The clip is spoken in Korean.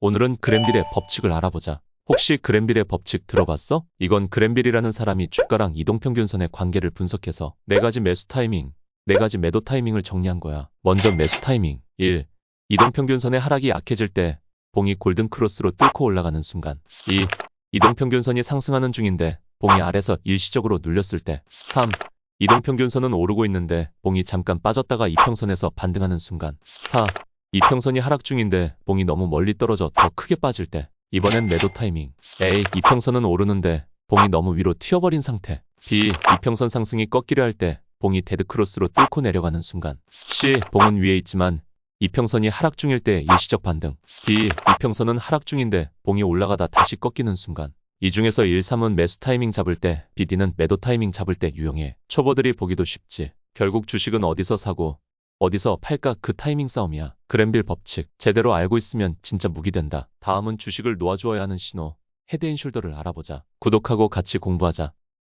오늘은 그랜빌의 법칙을 알아보자. 혹시 그랜빌의 법칙 들어봤어? 이건 그랜빌이라는 사람이 주가랑 이동평균선의 관계를 분석해서 네 가지 매수 타이밍, 네 가지 매도 타이밍을 정리한 거야. 먼저 매수 타이밍. 1. 이동평균선의 하락이 약해질 때 봉이 골든 크로스로 뚫고 올라가는 순간. 2. 이동평균선이 상승하는 중인데 봉이 아래서 일시적으로 눌렸을 때. 3. 이동평균선은 오르고 있는데 봉이 잠깐 빠졌다가 이평선에서 반등하는 순간. 4. 이평선이 하락 중인데 봉이 너무 멀리 떨어져 더 크게 빠질 때. 이번엔 매도 타이밍. A. 이평선은 오르는데 봉이 너무 위로 튀어버린 상태. B. 이평선 상승이 꺾이려 할 때 봉이 데드크로스로 뚫고 내려가는 순간. C. 봉은 위에 있지만 이평선이 하락 중일 때 일시적 반등. D. 이평선은 하락 중인데 봉이 올라가다 다시 꺾이는 순간. 이 중에서 1, 3은 매수 타이밍 잡을 때, BD는 매도 타이밍 잡을 때 유용해. 초보들이 보기도 쉽지. 결국 주식은 어디서 사고, 어디서 팔까 그 타이밍 싸움이야. 그랜빌 법칙. 제대로 알고 있으면 진짜 무기 된다. 다음은 주식을 놓아주어야 하는 신호. 헤드앤숄더를 알아보자. 구독하고 같이 공부하자.